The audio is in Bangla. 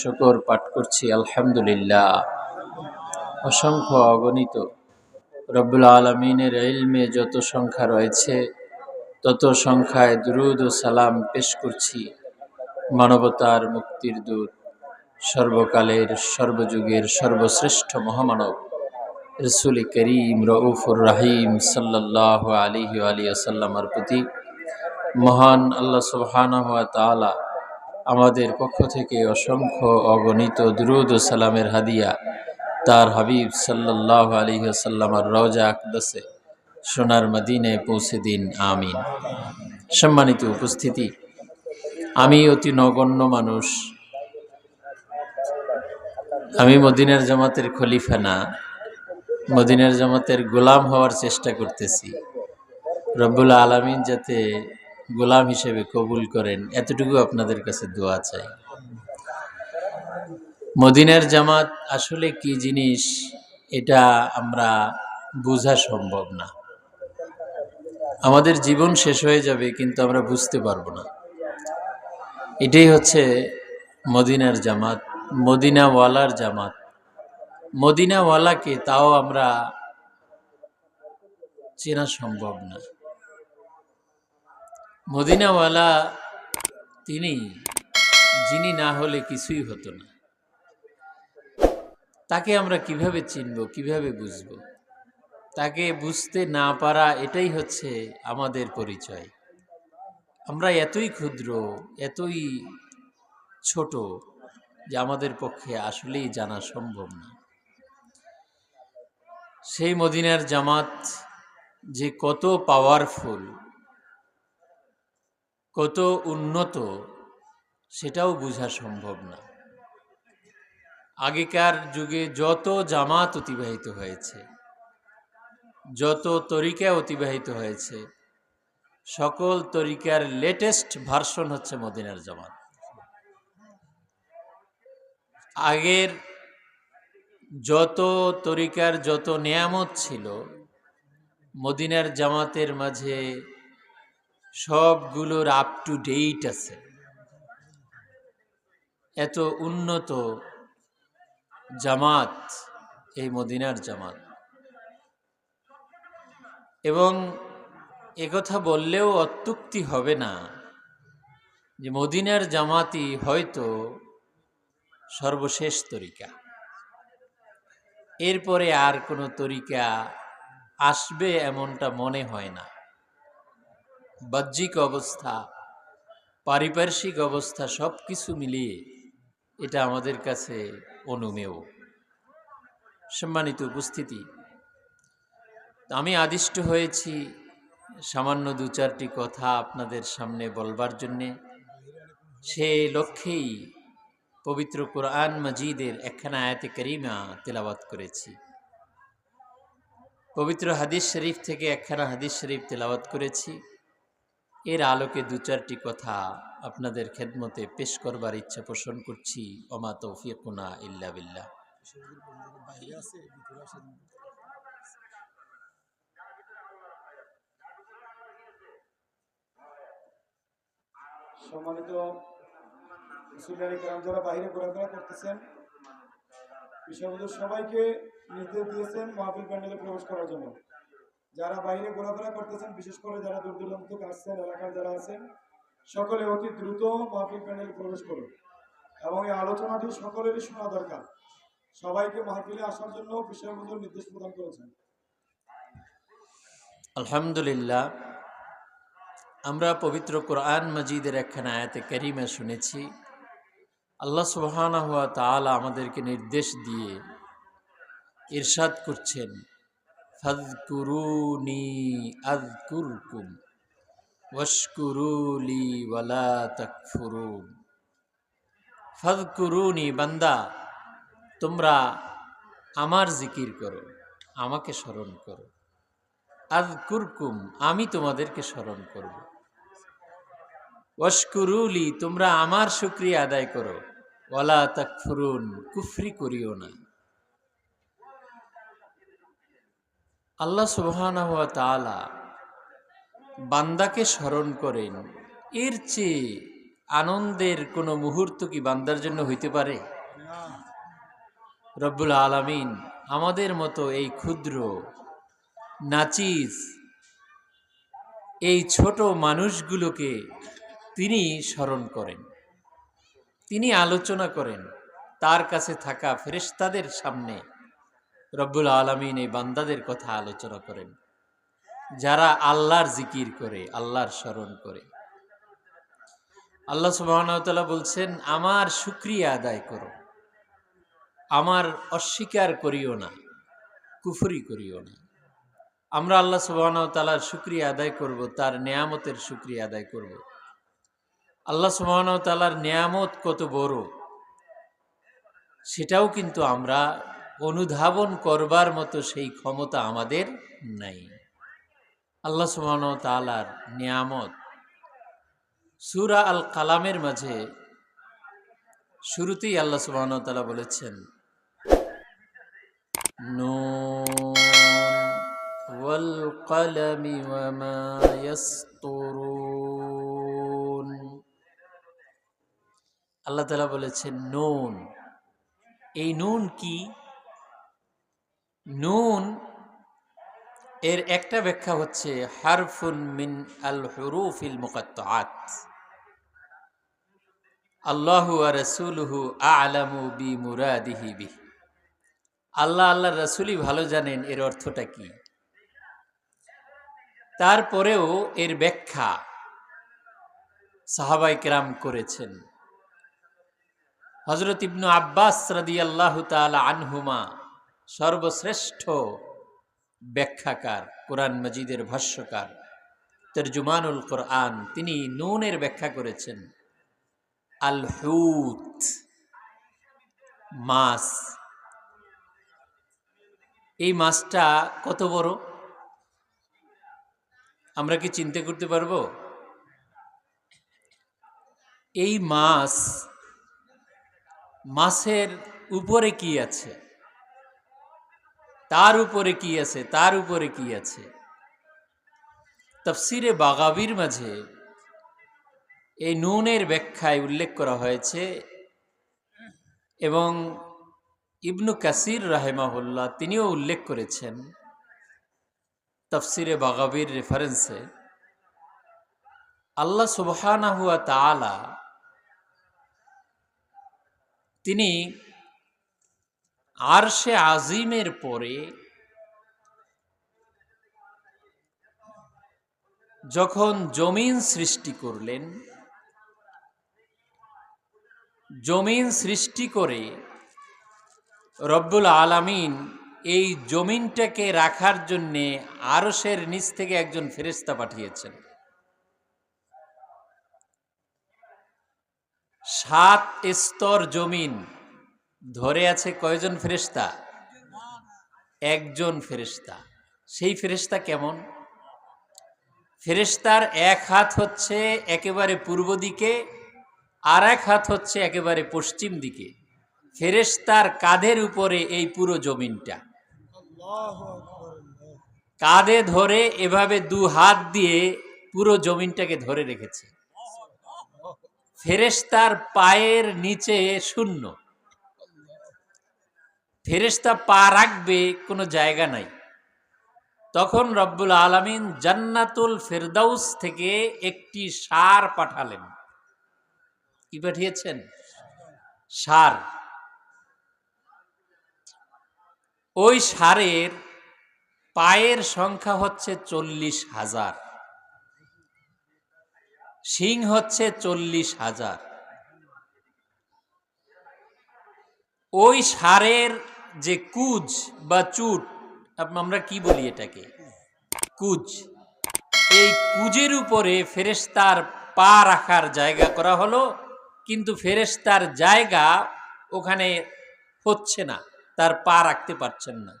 শুকর পাঠ করছি, আলহামদুলিল্লাহ। অসংখ্য অগণিত রব্বুল আলমিনের ইলমে যত সংখ্যা রয়েছে, তত সংখ্যায় দুরুদ ও সালাম পেশ করছি। মানবতার মুক্তির দূত, সর্বকালের, সর্বযুগের, সর্বশ্রেষ্ঠ মহামানব, রসুল করিম রউফুর রাহিম সাল্লাহ আলিহি আলিয়া সাল্লামার প্রতি মহান আল্লাহ সুবহানাহু ওয়া তাআলা আমাদের পক্ষ থেকে অসংখ্য অগণিত দুরুদ সালামের হাদিয়া তার হাবিব সাল্লাহ আলী সাল্লামার রওজা আকদাসে সোনার মদিনে পৌঁছে দিন, আমিন। সম্মানিত উপস্থিতি, আমি অতি নগণ্য মানুষ। আমি মদিনার জামাতের খলিফা না। মদিনার জামাতের গোলাম হওয়ার চেষ্টা করতেছি। রব্বুল আলমিন যাতে গোলাম হিসেবে কবুল করেন, এতটুকু আপনাদের কাছে দোয়া চাই। মদিনার জামাত আসলে কি জিনিস, এটা আমরা বোঝা সম্ভব না। আমাদের জীবন শেষ হয়ে যাবে, কিন্তু আমরা বুঝতে পারব না। এটাই হচ্ছে মদিনার জামাত, মদিনাওয়ালার জামাত। মদিনাওয়ালাকে তাও আমরা চেনা সম্ভব না। মদিনাওয়ালা তিনি, যিনি না হলে কিছুই হতো না। তাকে আমরা কীভাবে চিনব, কীভাবে বুঝব? তাকে বুঝতে না পারা এটাই হচ্ছে আমাদের পরিচয়। আমরা এতই ক্ষুদ্র, এতই ছোট যে আমাদের পক্ষে আসলেই জানা সম্ভব না। সেই মদিনার জামাত যে কত পাওয়ারফুল কত উন্নত, সেটাও বোঝা সম্ভব না। আগেকার যুগে যত জামাত অতিবাহিত হয়েছে, যত তরিকা অতিবাহিত হয়েছে, সকল তরিকার লেটেস্ট ভার্সন হচ্ছে মদিনার জামাত। আগের যত তরিকার যত নিয়ামত ছিল, মদিনার জামাতের মাঝে সবগুলোর আপ টু ডেট আছে। এত উন্নত জামাত, এই মদিনার জামাত। এবং একথা বললেও অত্যুক্তি হবে না যে মদিনার জামাতই হয়তো সর্বশেষ তরিকা। এরপরে আর কোনো তরিকা আসবে এমনটা মনে হয় না। বাহ্যিক অবস্থা, পারিপার্শ্বিক অবস্থা সব কিছু মিলিয়ে এটা আমাদের কাছে অনুমেয়। সম্মানিত উপস্থিতি, আমি আদিষ্ট হয়েছি সামান্য দু চারটি কথা আপনাদের সামনে বলবার জন্যে। সে লক্ষ্যেই পবিত্র কোরআন মজিদের একখানা আয়াতে করিমা তেলাওয়াত করেছি। পবিত্র হাদিস শরীফ থেকে একখানা হাদিস শরীফ তেলাওয়াত করেছি। এর আলোকে দু চারটি কথা আপনাদের খেদমতে পেশ করবার ইচ্ছা পোষণ করছি। অমা তৌফিকুনা ইল্লা বিল্লাহ। সম্মানিত যারা বাইরে ঘোরাফেরা করতেছেন বিষয়বন্ধু সবাইকে নির্দেশ দিয়েছেন মাহফিল প্যান্ডেলে প্রবেশ করার জন্য। যারা বাইরে ঘোরাফেরা করতেছেন, বিশেষ করে যারা দূর দূরান্ত আসছেন এলাকার যারা আছেন, সকলে অতি দ্রুত মাহফিল প্যান্ডেলে প্রবেশ করুন। এবং এই আলোচনাটি সকলেরই শোনা দরকার। সবাইকে মাহফিলে আসার জন্য বিষয়বন্ধু নির্দেশ প্রদান করেছেন। আলহামদুলিল্লাহ, আমরা পবিত্র কোরআন মজিদের একখানা আয়াতে করিমা শুনেছি, আল্লাহ সুবহানা হুয়া তাআলা আমাদেরকে নির্দেশ দিয়ে ইরশাদ করছেন। ফাজকুরুনি আযকুরকুম ওয়াশকুরুলি ওয়ালা তাকফুরুন। ফাজকুরুনি বান্দা, তোমরা আমার জিকির করো, আমাকে স্মরণ করো। আজ কুরকুম আমি তোমাদেরকে স্মরণ করব। ওয়াশকুরুলি, তোমরা আমার শুক্রিয়া আদায় করো। ওয়ালা তাকফুরুন, কুফরি করিও না। আল্লাহ সুবহানাহু তাআলা বান্দাকে স্মরণ করেন। এর চেয়ে আনন্দের কোনো মুহূর্ত কি বান্দার জন্য হইতে পারে? রব্বুল আলামিন আমাদের মতো এই ক্ষুদ্র, নাচিস এই ছোট মানুষগুলোকে তিনি স্মরণ করেন। তিনি আলোচনা করেন। তার কাছে থাকা ফেরেশতাদের সামনে রব্বুল আলমিন এই বান্দাদের কথা আলোচনা করেন। যারা আল্লাহর জিকির করে, আল্লাহর স্মরণ করে। আল্লাহ সুবাহতাল্লাহ বলছেন, আমার শুক্রিয়া আদায় করো। আমার অস্বীকার করিও না, কুফরি করিও না। আমরা আল্লাহ সুবাহতালার শুক্রিয়া আদায় করব, তার নেয়ামতের শুক্রিয়া আদায় করব। আল্লাহ সুবাহতালার নেয়ামত কত বড়, সেটাও কিন্তু আমরা অনুধাবন করবার মতো সেই ক্ষমতা আমাদের নাই। আল্লাহ সুবাহন তালার নিয়ামত। সুরা আল কালামের মাঝে শুরুতেই আল্লাহ সুবাহন তালা বলেছেন আল্লাহ তালা বলেছেন, নুন। এই নুন কি? নুন, এর একটা ব্যাখ্যা হচ্ছে হারফুন মিন আল হরুফিল মুকাত্তাআত। আল্লাহু আর রসুলহু আলামু বি মুরাদিহি বি আল্লাহ আল্লাহ রসুলই ভালো জানেন এর অর্থটা কি। তারপরেও এর ব্যাখ্যা সাহাবাই কেরাম করেছেন। হজরত ইবনু আব্বাস রাদি আল্লাহ তালা আনহুমা সর্বশ্রেষ্ঠ ব্যাখ্যাকার, কোরআন মজিদের ভাষ্যকার, তর্জুমানুল কোরআন, তিনি নুনের ব্যাখ্যা করেছেন। আল হুত, মাছ। এই মাছটা কত বড়? আমরা কি চিন্তা করতে পারব? এই মাছ, মাছের উপরে কি আছে? তার উপরে কি আছে? তার উপরে কি আছে? তফসিরে বাগাবির মাঝে এই নুনের ব্যাখ্যায় উল্লেখ করা হয়েছে এবং ইবনু কাসির রাহেমাহুল্লাহ তিনিও উল্লেখ করেছেন তফসিরে বাগাবির রেফারেন্সে আল্লাহ সুবহানা হুয়া তালা তিনি আরশে আজিমের পরে যখন জমিন সৃষ্টি করলেন, জমিন সৃষ্টি করে রব্বুল আলামিন এই জমিনটাকে রাখার জন্যে আরশের নিচ থেকে একজন ফেরেস্তা পাঠিয়েছেন। সাত স্তর জমিন ধরে আছে কয়জন ফেরেস্তা একজন ফেরেস্তা সেই ফেরেস্তা কেমন? ফেরেস্তার এক হাত হচ্ছে একেবারে পূর্ব দিকে আর এক হাত হচ্ছে একেবারে পশ্চিম দিকে। ফেরেস্তার কাঁধের উপরে এই পুরো জমিনটা। কাঁধে ধরে এভাবে দু হাত দিয়ে পুরো জমিনটাকে ধরে রেখেছে। ফেরেস্তার পায়ের নিচে শূন্য। ফেরেস্তা পা রাখবে কোনো জায়গা নাই। তখন রব্বুল আলমিন জান্নাতুল ফেরদাউস থেকে একটি সার পাঠালেন। কি পাঠিয়েছেন? সার। ওই সারের পায়ের সংখ্যা হচ্ছে চল্লিশ হাজার। সিং হচ্ছে চল্লিশ হাজার। ওই সারের যে কুজ বা চুট আমরা কি বলি এটাকে? কুজ। এই কুজের উপরে ফেরেস্তার পা রাখার জায়গা করা হলো, কিন্তু ফেরেস্তার জায়গা ওখানে হচ্ছে না, তার পা রাখতে পারছেন না।